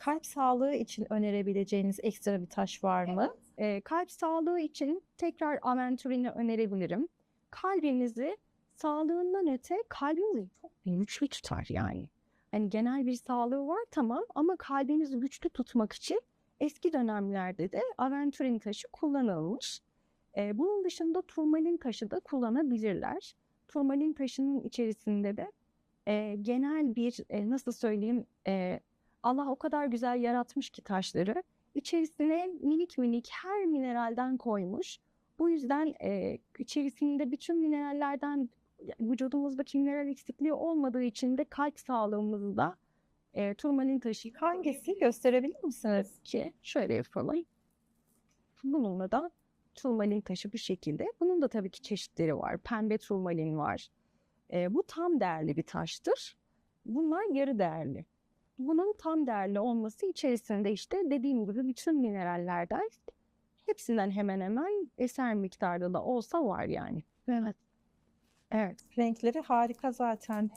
Kalp sağlığı için önerebileceğiniz ekstra bir taş var mı? Ee, kalp sağlığı için tekrar aventurini önerebilirim. Kalbinizi sağlığından öte kalbinizi çok güçlü tutar yani. Hani genel bir sağlığı var tamam ama kalbinizi güçlü tutmak için eski dönemlerde de aventurin taşı kullanılmış. Ee, bunun dışında turmalin taşı da kullanabilirler. Turmalin taşının içerisinde de e, genel bir e, nasıl söyleyeyim e, Allah o kadar güzel yaratmış ki taşları içerisine minik minik her mineralden koymuş. Bu yüzden e, içerisinde bütün minerallerden vücudumuzdaki mineral eksikliği olmadığı için de kalp sağlığımızda e, turmalin taşı Hangisi gösterebilir misiniz? ki şöyle yapalım. Bununla da turmalin taşı bu şekilde. Bunun da tabii ki çeşitleri var. Pembe turmalin var. E, bu tam değerli bir taştır. Bunlar yarı değerli. Bunun tam değerli olması içerisinde işte dediğim gibi bütün minerallerden hepsinden hemen hemen eser miktarda da olsa var yani. Evet. Evet. Renkleri harika zaten.